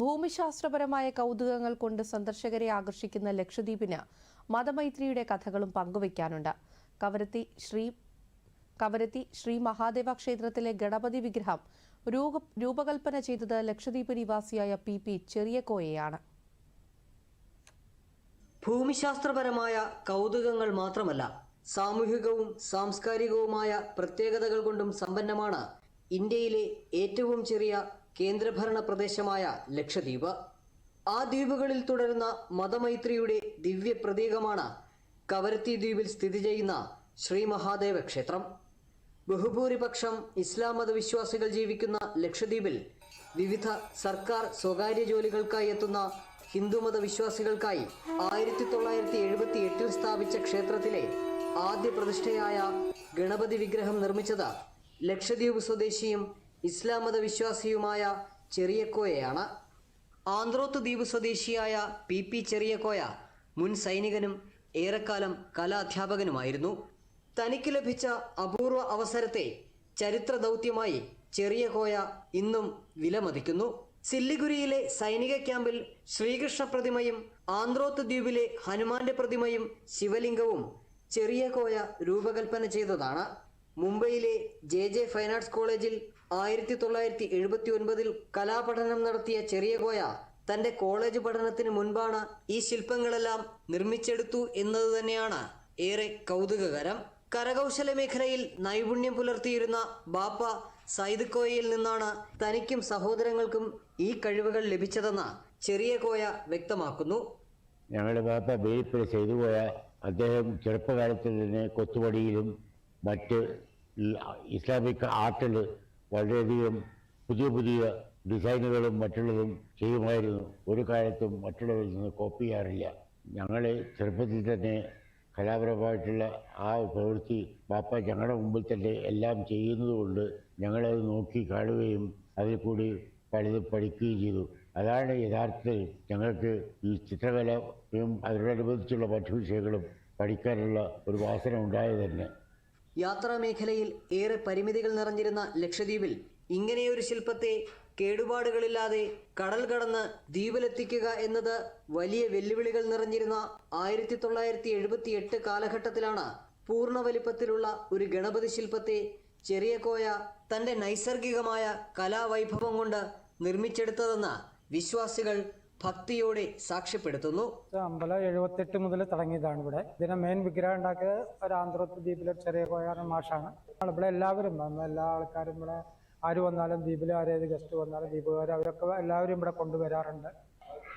ഭൂമിശാസ്ത്രപരമായ കൗതുകങ്ങൾ കൊണ്ട് സന്ദർശകരെ ആകർഷിക്കുന്ന ലക്ഷദ്വീപിന് മതമൈത്രിയുടെ കഥകളും പങ്കുവയ്ക്കാനുണ്ട്. കവരത്തി ശ്രീ കവരത്തി ശ്രീ മഹാദേവ ക്ഷേത്രത്തിലെ ഗണപതി വിഗ്രഹം രൂപകൽപ്പന ചെയ്തത് ലക്ഷദ്വീപ് നിവാസിയായ പി പി ചെറിയക്കോയെയാണ്. ഭൂമിശാസ്ത്രപരമായ കൗതുകങ്ങൾ മാത്രമല്ല സാമൂഹികവും സാംസ്കാരികവുമായ പ്രത്യേകതകൾ കൊണ്ടും സമ്പന്നമാണ് ഇന്ത്യയിലെ ഏറ്റവും ചെറിയ കേന്ദ്രഭരണ പ്രദേശമായ ലക്ഷദ്വീപ് ആ ദ്വീപുകളിൽ തുടരുന്ന മതമൈത്രിയുടെ ദിവ്യ പ്രതീകമാണ് കവരത്തി ദ്വീപിൽ സ്ഥിതി ചെയ്യുന്ന ശ്രീ മഹാദേവ ക്ഷേത്രം. ബഹുഭൂരിപക്ഷം ഇസ്ലാം മതവിശ്വാസികൾ ജീവിക്കുന്ന ലക്ഷദ്വീപിൽ വിവിധ സർക്കാർ സ്വകാര്യ ജോലികൾക്കായി എത്തുന്ന ഹിന്ദുമത വിശ്വാസികൾക്കായി ആയിരത്തി തൊള്ളായിരത്തി എഴുപത്തി എട്ടിൽ സ്ഥാപിച്ച ക്ഷേത്രത്തിലെ ആദ്യ പ്രതിഷ്ഠയായ ഗണപതി വിഗ്രഹം നിർമ്മിച്ചത് ലക്ഷദ്വീപ് സ്വദേശിയും ഇസ്ലാം മത വിശ്വാസിയുമായ ചെറിയക്കോയയാണ്. ആന്ത്രോത്ത് ദ്വീപ് സ്വദേശിയായ പി പി ചെറിയക്കോയ മുൻ സൈനികനും ഏറെക്കാലം കലാധ്യാപകനുമായിരുന്നു. തനിക്ക് ലഭിച്ച അപൂർവ അവസരത്തെ ചരിത്ര ദൗത്യമായി ചെറിയ കോയ ഇന്നും വിലമതിക്കുന്നു. സില്ലിഗുരിയിലെ സൈനിക ക്യാമ്പിൽ ശ്രീകൃഷ്ണ പ്രതിമയും ആന്ത്രോത്ത് ദ്വീപിലെ ഹനുമാന്റെ പ്രതിമയും ശിവലിംഗവും ചെറിയകോയ രൂപകൽപ്പന ചെയ്തതാണ്. മുംബൈയിലെ ജെ ജെ ഫൈൻ ആർട്സ് കോളേജിൽ ആയിരത്തി തൊള്ളായിരത്തി എഴുപത്തി ഒൻപതിൽ കലാപഠനം നടത്തിയ ചെറിയ കോയ തന്റെ കോളേജ് പഠനത്തിന് മുൻപാണ് ഈ ശില്പങ്ങളെല്ലാം നിർമ്മിച്ചെടുത്തു എന്നത് തന്നെയാണ് ഏറെ കൗതുകകരം. കരകൗശല മേഖലയിൽ നൈപുണ്യം പുലർത്തിയിരുന്ന ബാപ്പ സൈദ് കോയയിൽ നിന്നാണ് തനിക്കും സഹോദരങ്ങൾക്കും ഈ കഴിവുകൾ ലഭിച്ചതെന്ന് ചെറിയ കോയ വ്യക്തമാക്കുന്നു. ഞങ്ങളുടെ ബാപ്പ ബേരിപ്പിൽ ചെയ്തു പോയ അദ്ദേഹം ചെറുപ്പകാലത്ത് തന്നെ കൊത്തുപടിയിലും മറ്റ് ഇസ്ലാമിക് ആർട്ടിൽ വളരെയധികം പുതിയ പുതിയ ഡിസൈനുകളും മറ്റുള്ളതും ചെയ്യുമായിരുന്നു. ഒരു കാലത്തും മറ്റുള്ളവരിൽ നിന്ന് കോപ്പി ചെയ്യാറില്ല. ഞങ്ങളെ ചെറുപ്പത്തിൽ തന്നെ കലാപരമായിട്ടുള്ള ആ പ്രവൃത്തി പാപ്പ ഞങ്ങളുടെ മുമ്പിൽ തന്നെ എല്ലാം ചെയ്യുന്നതുകൊണ്ട് ഞങ്ങളത് നോക്കി കാണുകയും അതിൽ കൂടി പലതും പഠിക്കുകയും ചെയ്തു. അതാണ് യഥാർത്ഥത്തിൽ ഞങ്ങൾക്ക് ഈ ചിത്രകലയും അതിനോടനുബന്ധിച്ചുള്ള മറ്റു വിഷയങ്ങളും പഠിക്കാനുള്ള ഒരു വാസന ഉണ്ടായത് തന്നെ. യാത്രാ മേഖലയിൽ ഏറെ പരിമിതികൾ നിറഞ്ഞിരുന്ന ലക്ഷദ്വീപിൽ ഇങ്ങനെയൊരു ശില്പത്തെ കേടുപാടുകളില്ലാതെ കടൽ കടന്ന് ദ്വീപിലെത്തിക്കുക എന്നത് വലിയ വെല്ലുവിളികൾ നിറഞ്ഞിരുന്ന ആയിരത്തി തൊള്ളായിരത്തി എഴുപത്തി എട്ട് കാലഘട്ടത്തിലാണ് പൂർണ വലിപ്പത്തിലുള്ള ഒരു ഗണപതി ശില്പത്തെ ചെറിയ കോയ തന്റെ നൈസർഗികമായ കലാവൈഭവം കൊണ്ട് നിർമ്മിച്ചെടുത്തതെന്ന് വിശ്വാസികൾ ഭക്തിയോടെ സാക്ഷ്യപ്പെടുത്തുന്നു. അമ്പലം എഴുപത്തെട്ട് മുതൽ തുടങ്ങിയതാണ് ഇവിടെ. ഇതിനെ മെയിൻ വിഗ്രഹം ഉണ്ടാക്കിയത് ഒരു ആന്ധ്രത്ത് ദ്വീപിലെ ചെറിയ കോയാറൻ മാഷാണ്. ഇവിടെ എല്ലാവരും എല്ലാ ആൾക്കാരും ഇവിടെ ആര് വന്നാലും ദ്വീപിൽ ആരേത് ഗസ്റ്റ് വന്നാലും ദ്വീപുകാർ അവരൊക്കെ എല്ലാവരും ഇവിടെ കൊണ്ടുവരാറുണ്ട്.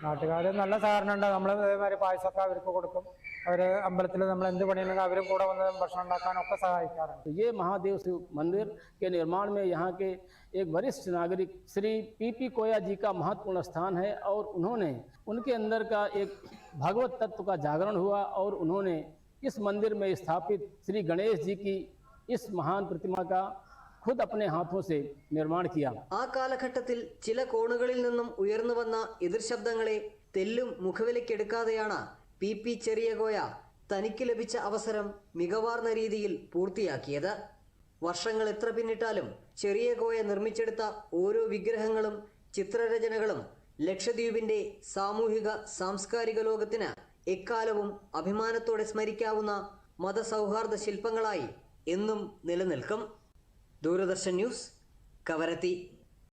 നാട്ടുകാർ നല്ല സഹകരണം ഉണ്ട് നമ്മൾ ഇതേമാതിരി പായസമൊക്കെ അവർക്ക് കൊടുക്കും അവർ അമ്പലത്തിൽ നമ്മൾ എന്ത് പണിയുണ്ടെങ്കിൽ അവരും കൂടെ വന്ന് ഭക്ഷണം ഉണ്ടാക്കാനൊക്കെ സഹായിക്കാറുണ്ട് तो ये महादेव शिव मंदिर के निर्माण में यहाँ के एक वरिष्ठ नागरिक श्री पी पी कोया जी का महत्वपूर्ण स्थान है और उन्होंने उनके अंदर का एक भगवत तत्व का जागरण हुआ और उन्होंने इस मंदिर में स्थापित श्री गणेश जी की इस महान प्रतिमा का ഖുദ് അപ്നെ ഹാഥോ ആ കാലഘട്ടത്തിൽ ചില കോണുകളിൽ നിന്നും ഉയർന്നു വന്ന എതിർശബ്ദങ്ങളെ തെല്ലും മുഖവിലയ്ക്കെടുക്കാതെയാണ് പി പി ചെറിയകോയ തനിക്ക് ലഭിച്ച അവസരം മികവാർന്ന രീതിയിൽ പൂർത്തിയാക്കിയത്. വർഷങ്ങൾ എത്ര പിന്നിട്ടാലും ചെറിയകോയ നിർമ്മിച്ചെടുത്ത ഓരോ വിഗ്രഹങ്ങളും ചിത്രരചനകളും ലക്ഷദ്വീപിന്റെ സാമൂഹിക സാംസ്കാരിക ലോകത്തിന് എക്കാലവും അഭിമാനത്തോടെ സ്മരിക്കാവുന്ന മതസൗഹാർദ്ദ ശില്പങ്ങളായി എന്നും നിലനിൽക്കും. ദൂരദർശൻ ന്യൂസ് കവരത്തി